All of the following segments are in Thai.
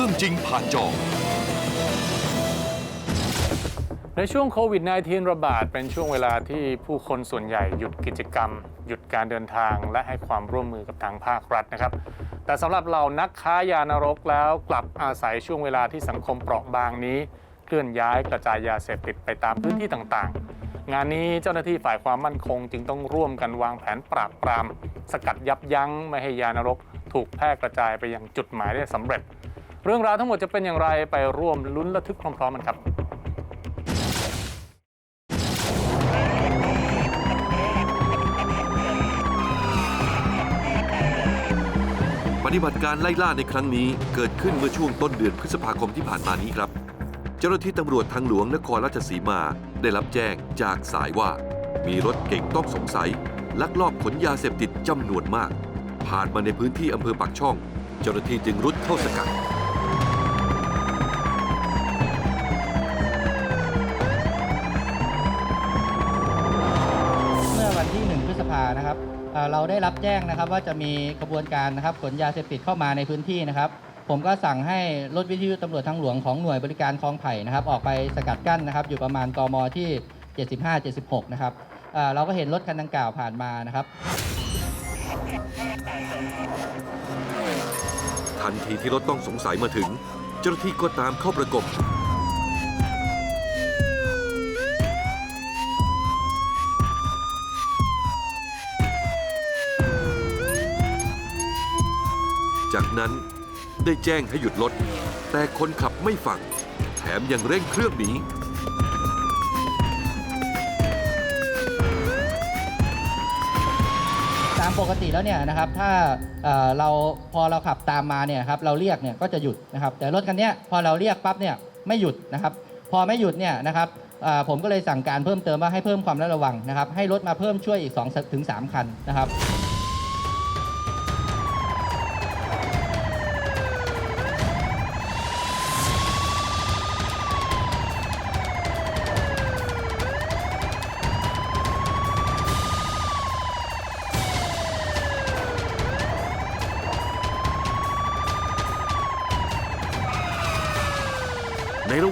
รื่องจริงผ่านจอ ในช่วงโควิด -19 ระบาดเป็นช่วงเวลาที่ผู้คนส่วนใหญ่หยุดกิจกรรม หยุดการเดินทางและให้ความร่วมมือกับทางภาครัฐนะครับ แต่สำหรับเรานักค้ายานรกแล้วกลับอาศัยช่วงเวลาที่สังคมเปราะบางนี้ เคลื่อนย้ายกระจายยาเสพติดไปตามพื้นที่ต่างๆ งานนี้เจ้าหน้าที่ฝ่ายความมั่นคง จึงต้องร่วมกันวางแผนปราบปราม สกัดยับยั้งไม่ให้ยานรก ถูกแพร่กระจายไปยังจุดหมายได้สำเร็จ เรื่องราวทั้งหมดจะเป็นอย่างไรไปร่วมลุ้นระทึกพร้อมๆกันครับ ปฏิบัติการไล่ล่าในครั้งนี้เกิดขึ้นเมื่อช่วงต้นเดือนพฤษภาคมที่ผ่านมานี้ครับ เจ้าหน้าที่ตำรวจทางหลวงนครราชสีมาได้รับแจ้งจากสายว่า มีรถเก๋งต้องสงสัย ลักลอบขนยาเสพติดจำนวนมาก ผ่านมาในพื้นที่อำเภอปากช่อง เจ้าหน้าที่จึงรุดเข้าสกัดานะครับเเราได้รับแจ้งนะครับว่าจะมีกระบวนการนะครับขนยาเสพติดเข้ามาในพื้นที่นะครับ ผมก็สั่งให้รถวิทยุตำรวจทางหลวงของหน่วยบริการคลองไผ่นะครับ ออกไปสกัดกั้นนะครับ อยู่ประมาณกมที่ 75-76 นะครับเเราก็เห็นรถคันดังกล่าวผ่านมานะครับ ทันทีที่รถต้องสงสัยมาถึง เจ้าหน้าที่ก็ตามเข้าประกบ นั้น ได้แจ้งให้หยุดรถ แต่คนขับไม่ฟัง แถมยังเร่งเครื่องหนีตามปกติแล้วเนี่ยนะครับถ้าเอ่อเราพอเราขับตามมาเนี่ยครับเราเรียกเนี่ยก็จะหยุดนะครับ แต่รถคันเนี้ยพอเราเรียกปั๊บเนี่ยไม่หยุดนะครับ พอไม่หยุดเนี่ยนะครับเอ่อผมก็เลยสั่งการเพิ่มเติมว่าให้เพิ่มความระวังนะครับ ให้รถมาเพิ่มช่วยอีก2ถึง3คันนะครับ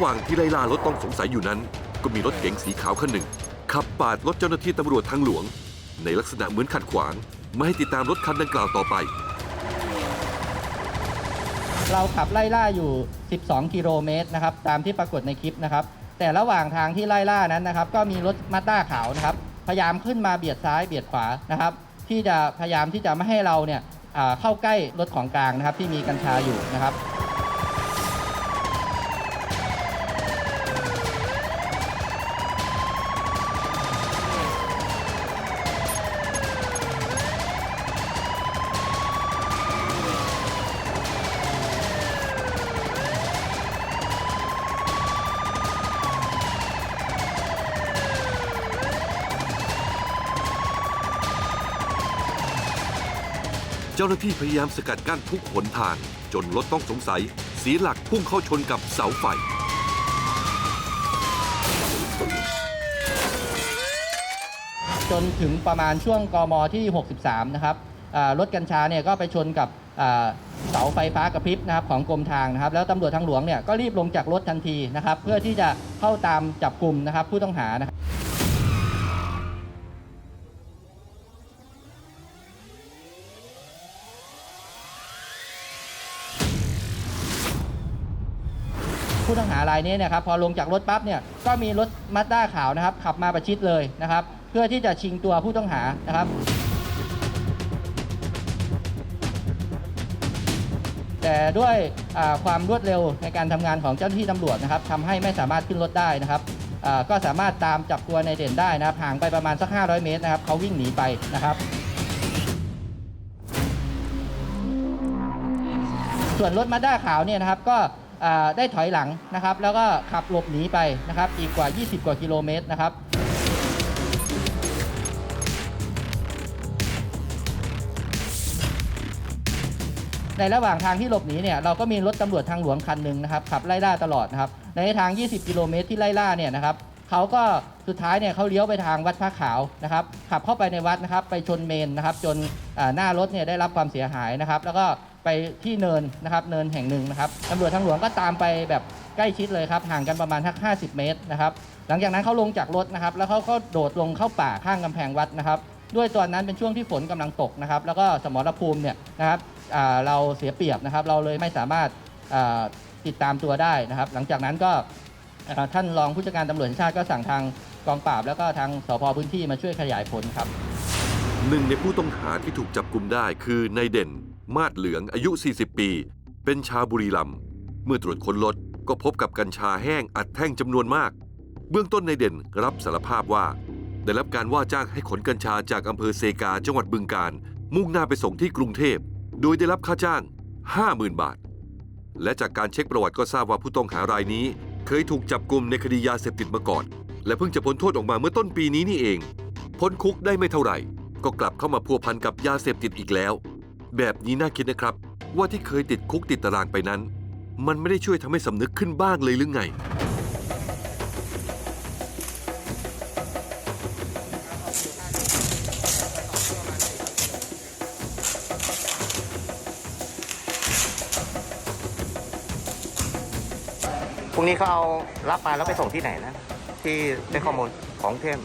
ว่างที่ไล่ล่ารถต้องสงสัยอยู่นั้น ก็มีรถเก๋งสีขาวคันหนึ่ง ขับปาดรถเจ้าหน้าที่ตำรวจทางหลวง ในลักษณะเหมือนขัดขวาง ไม่ให้ติดตามรถคันดังกล่าวต่อไป เราขับไล่ล่าอยู่ 12 กิโลเมตรนะครับ ตามที่ปรากฏในคลิปนะครับ แต่ระหว่างทางที่ไล่ล่านั้นนะครับ ก็มีรถมาด้าขาวนะครับ พยายามขึ้นมาเบียดซ้ายเบียดขวานะครับ ที่จะพยายามที่จะไม่ให้เราเนี่ยอ่าเข้าใกล้รถของกลางนะครับ ที่มีกัญชาอยู่นะครับ เจ้าหน้าที่พยายามสกัดกั้นทุกหนทาง จนรถต้องสงสัยเสียหลักพุ่งเข้าชนกับเสาไฟ จนถึงประมาณช่วงกมที่ 63 นะครับอ่ารถกัญชาเนี่ยก็ไปชนกับอ่าเสาไฟฟ้ากระพริบนะครับของกรมทางนะครับ แล้วตำรวจทางหลวงเนี่ยก็รีบลงจากรถทันทีนะครับ เพื่อที่จะเข้าตามจับกลุ่มนะครับผู้ต้องหานะครับ รายนี้เนะครับพอลงจากรถปั๊บเนี่ยก็มีรถมาสด้าขาวนะครับขับมาประชิดเลยนะครับ เพื่อที่จะชิงตัวผู้ต้องหานะครับแต่ด้วยความรวดเร็วในการทำงานของเจ้าหน้าที่ตำรวจนะครับทำให้ไม่สามารถขึ้นรถได้นะครับก็สามารถตามจับตัวในเด่นได้นะครับห่างไปประมาณสัก 500 เมตรนะครับเขาวิ่งหนีไปนะครับ ส่วนรถมาด้าขาวเนี่ยนะครับก็ ได้ถอยหลังนะครับ แล้วก็ขับหลบหนีไปนะครับ อีกกว่า 20 กว่ากิโลเมตรนะครับในระหว่างทางที่หลบหนีเนี่ยเราก็มีรถตำรวจทางหลวงคันหนึ่งนะครับขับไล่ล่าตลอดนะครับในทาง 20 กิโลเมตรที่ไล่ล่าเนี่ยนะครับเขาก็สุดท้ายเนี่ยเขาเลี้ยวไปทางวัดพระขาวนะครับ ขับเข้าไปในวัดนะครับ ไปชนเมนนะครับ จนหน้ารถเนี่ยได้รับความเสียหายนะครับ แล้วก็ ไปที่เนินนะครับเนินแห่งหนึ่งนะครับตำรวจทางหลวงก็ตามไปแบบใกล้ชิดเลยครับห่างกันประมาณทัก50 เมตรนะครับหลังจากนั้นเขาลงจากรถนะครับ แล้วเขาก็โดดลงเข้าป่าข้างกำแพงวัดนะครับ ด้วยตอนนั้นเป็นช่วงที่ฝนกำลังตกนะครับ แล้วก็สมรภูมิเนี่ยนะครับเราเสียเปรียบนะครับ เราเลยไม่สามารถติดตามตัวได้นะครับ หลังจากนั้นก็ท่านรองผู้จัดการตำรวจชาติก็สั่งทางกองปราบ แล้วก็ทางสพพื้นที่มาช่วยขยายผลครับหนึ่งในผู้ต้องหาที่ถูกจับกลุมได้คือนายเด่น มาดเหลืองอายุ 40 ปี เป็นชาวบุรีรัมย์เมื่อตรวจค้นรถก็พบกับกัญชาแห้งอัดแท่งจำนวนมาก เบื้องต้นในเด่นรับสารภาพว่า ได้รับการว่าจ้างให้ขนกัญชาจากอำเภอเซกาจังหวัดบึงการ มุ่งหน้าไปส่งที่กรุงเทพ โดยได้รับค่าจ้าง 50,000 บาท และจากการเช็คประวัติก็ทราบว่าผู้ต้องหารายนี้ เคยถูกจับกลุ่มในคดียาเสพติดมาก่อน และเพิ่งจะพ้นโทษออกมาเมื่อต้นปีนี้นี่เองพ้นคุกได้ไม่เท่าไหร่ ก็กลับเข้ามาพัวพันกับยาเสพติดอีกแล้ว แบบนี้น่าคิดนะครับ ว่าที่เคยติดคุกติดตารางไปนั้น มันไม่ได้ช่วยทำให้สำนึกขึ้นบ้างเลยหรือไง พรุ่งนี้เขาเอารับมาแล้วไปส่งที่ไหนนะ ที่ได้ข้อมูล ของเทม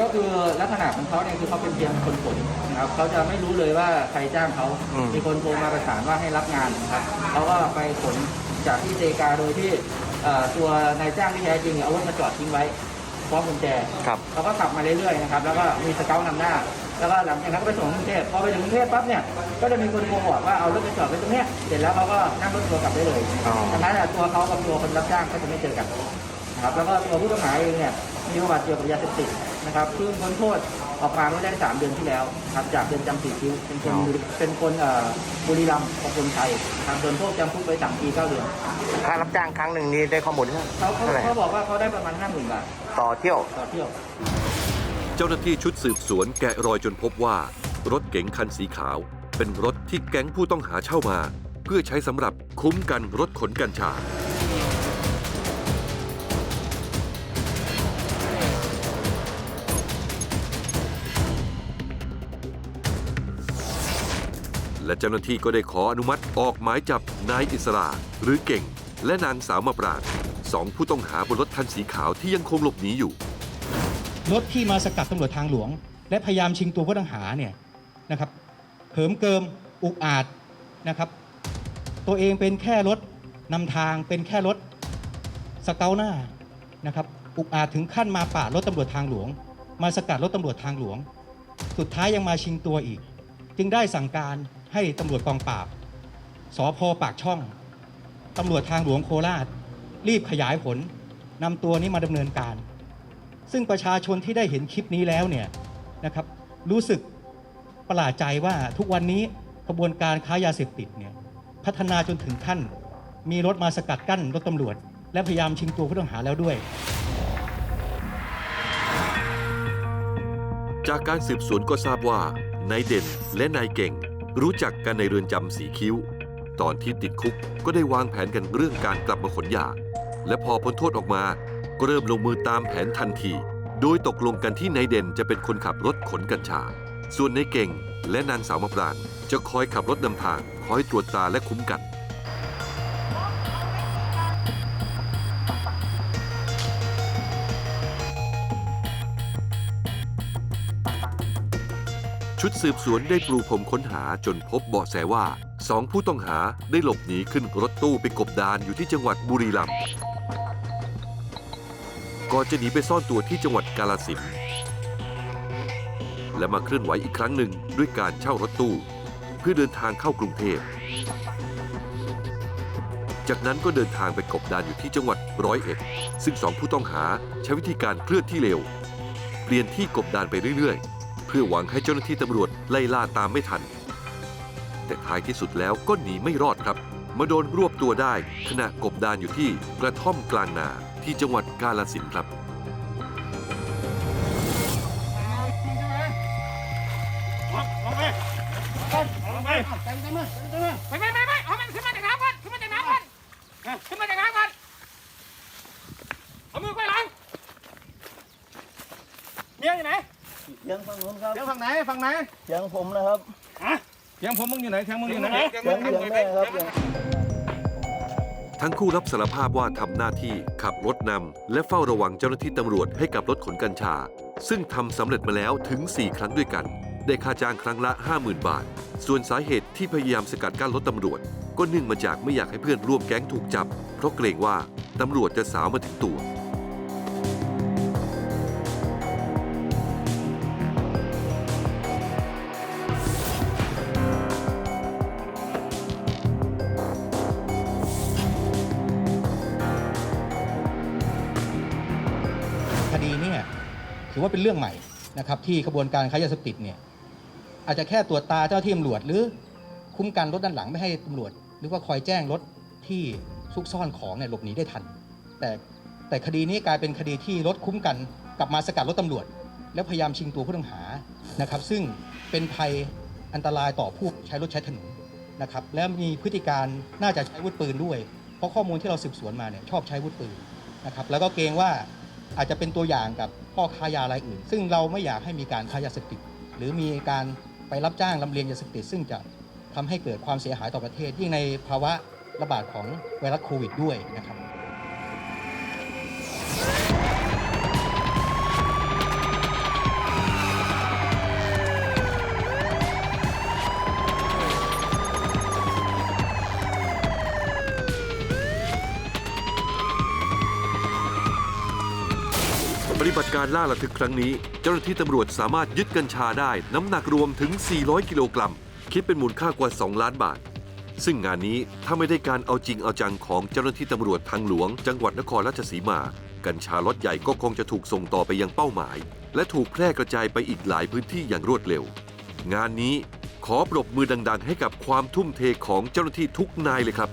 ก็คือลักษณะของเขาเนี่ยคือเขาเป็นเพียงคนขนนะครับเขาจะไม่รู้เลยว่าใครจ้างเขาอืม มีคนโทรมาประสานว่าให้รับงานนะครับเขาก็ไปขนจากที่เซกาโดยที่เอ่อตัวนายจ้างที่แท้จริงเอารถมาจอดทิ้งไว้พร้อมกุญแจ ครับเขาก็ขับมาเรื่อยๆนะครับ แล้วก็มีสเกลนำหน้า แล้วก็หลังจากนั้นก็ไปส่งกรุงเทพพอไปถึงกรุงเทพปั๊บเนี่ย ก็จะมีคนโทรบอกว่าเอารถไปจอดไว้ตรงเนี้ย เสร็จแล้วเขาก็นั่งรถทัวร์กลับได้เลยอ๋อ ดังนั้นอะตัวเขากับตัวคนรับจ้างก็จะไม่เจอกัน นะครับแล้วก็ตัวผู้ต้องหาเองเนี่ยมีประวัติเกี่ยวกับยาเสพติดนะครับเพิ่งพ้นโทษออกมาเมื่อได้ 3 เดือนที่แล้วครับจากเดือนจำสีคิ้วเป็นคนเป็นคนเอ่อบุรีรัมย์ของคนไทยนะครับโดนโทษจำคุกไป3ปี9เดือนค่ารับจ้างครั้งหนึ่งนี้ได้ข้อมูลเท่าเขาเขาเท่าไหร่เขาบอกว่าเขาได้ประมาณ50,000บาทต่อเที่ยวต่อเที่ยว เจ้าหน้าที่ชุดสืบสวนแกะรอยจนพบว่า รถเก๋งคันสีขาว เป็นรถที่แก๊งผู้ต้องหาเช่ามา เพื่อใช้สำหรับคุ้มกันรถขนกัญชา และเจ้าหน้าที่ก็ได้ขออนุมัติออกหมายจับนายอิสราหรือเก่ง และนางสาวมาปราดสองผู้ต้องหาบนรถคันสีขาวที่ยังคงหลบหนีอยู่ รถที่มาสกัดตำรวจทางหลวง และพยายามชิงตัวผู้ต้องหาเนี่ยนะครับเหิมเกิมอุกอาจนะครับ ตัวเองเป็นแค่รถนำทางเป็นแค่รถสเกลหน้านะครับอุกอาจถึงขั้นมาปาดรถตำรวจทางหลวง มาสกัดรถตำรวจทางหลวง สุดท้ายยังมาชิงตัวอีก จึงได้สั่งการ ให้ตำรวจกองปราบ สพปากช่อง ตำรวจทางหลวงโคราช รีบขยายผลนำตัวนี้มาดำเนินการ ซึ่งประชาชนที่ได้เห็นคลิปนี้แล้วเนี่ยนะครับ รู้สึกประหลาดใจว่าทุกวันนี้กระบวนการค้ายาเสพติดเนี่ยพัฒนาจนถึงขั้น มีรถมาสกัดกั้นรถตำรวจ และพยายามชิงตัวผู้ต้องหาแล้วด้วย จากการสืบสวนก็ทราบว่านายเด่นและนายเก่ง รู้จักกันในเรือนจำสีคิ้ว ตอนที่ติดคุกก็ได้วางแผนกันเรื่องการกลับมาขนยา และพอพ้นโทษออกมาก็เริ่มลงมือตามแผนทันที โดยตกลงกันที่นายเด่นจะเป็นคนขับรถขนกัญชา ส่วนนายเก่งและนางสาวมะปรางจะคอยขับรถนำทาง คอยตรวจตราและคุ้มกัน ชุดสืบสวนได้ปรูพรมค้นหาจนพบเบาะแสว่าสองผู้ต้องหาได้หลบหนีขึ้นรถตู้ไปกบดานอยู่ที่จังหวัดบุรีรัมย์ก่อนจะหนีไปซ่อนตัวที่จังหวัดกาลสินธุ์และมาเคลื่อนไหวอีกครั้งหนึ่งด้วยการเช่ารถตู้ เพื่อเดินทางเข้ากรุงเทพ จากนั้นก็เดินทางไปกบดานอยู่ที่จังหวัดร้อยเอ็ดซึ่งสองผู้ต้องหาใช้วิธีการเคลื่อนที่เร็ว เปลี่ยนที่กบดานไปเรื่อยๆ พื่อหวังให้เจ้าหน้าที่ตำรวจไล่ล่าตามไม่ทัน แต่ท้ายที่สุดแล้วก็หนีไม่รอดครับมาโดนรวบตัวได้ขณะกบดานอยู่ที่กระท่อมกลางนาที่จังหวัดกาลสินครับ ไปไปไปไปเอามันขึ้นมาจากน้ำก่อนขึ้นมาจากน้ำก่อนขึ้นมาจากน้ำก่อนเอามือไปหลังเมียอยู่ไหน เสียงฝั่งนู้นครับเดี๋ยวฝั่งไหนฝั่งไหนเสียงผมนะครับฮะเสียงผมมึงอยู่ไหนเสียงมึงอยู่ไหนทั้งคู่รับสารภาพว่าทำหน้าที่ขับรถนำและเฝ้าระวังเจ้าหน้าที่ตำรวจให้กับรถขนกัญชา ซึ่งทำสำเร็จมาแล้วถึง 4 ครั้งด้วยกัน ได้ค่าจ้างครั้งละ 50,000 บาท ส่วนสาเหตุที่พยายามสกัดกั้นรถตำรวจ ก็เนื่องมาจากไม่อยากให้เพื่อนร่วมแก๊งถูกจับ เพราะเกรงว่าตำรวจจะสาวมาถึงตัว ถือว่าเป็นเรื่องใหม่นะครับที่ขบวนการค้ายาเสพติดเนี่ยอาจจะแค่ตรวจตาเจ้าที่ตำรวจ หรือคุ้มกันรถด้านหลังไม่ให้ตำรวจ หรือว่าคอยแจ้งรถที่ซุกซ่อนของเนี่ยหลบหนีได้ทัน แต่แต่คดีนี้กลายเป็นคดีที่รถคุ้มกันกลับมาสกัดรถตำรวจ แล้วพยายามชิงตัวผู้ต้องหานะครับ ซึ่งเป็นภัยอันตรายต่อผู้ใช้รถใช้ถนนนะครับแล้วมีพฤติการน่าจะใช้อาวุธปืนด้วย เพราะข้อมูลที่เราสืบสวนมาเนี่ยชอบใช้อาวุธปืนนะครับแล้วก็เกรงว่า อาจจะเป็นตัวอย่างกับพ่อค้ายารายอื่น ซึ่งเราไม่อยากให้มีการค้ายาเสพติดหรือมีการไปรับจ้างลำเลียงยาเสพติดซึ่งจะทำให้เกิดความเสียหายต่อประเทศยิ่งในภาวะระบาดของไวรัสโควิดด้วยนะครับ การล่าระทึกครั้งนี้ เจ้าหน้าที่ตำรวจสามารถยึดกัญชาได้น้ำหนักรวมถึง 400 กิโลกรัม คิดเป็นมูลค่ากว่า 2 ล้านบาท ซึ่งงานนี้ถ้าไม่ได้การเอาจริงเอาจังของเจ้าหน้าที่ตำรวจทางหลวง จังหวัดนครราชสีมา กัญชาล็อตใหญ่ก็คงจะถูกส่งต่อไปยังเป้าหมาย และถูกแพร่กระจายไปอีกหลายพื้นที่อย่างรวดเร็ว งานนี้ขอปรบมือดัง ๆ ให้กับความทุ่มเทของเจ้าหน้าที่ทุกนายเลยครับ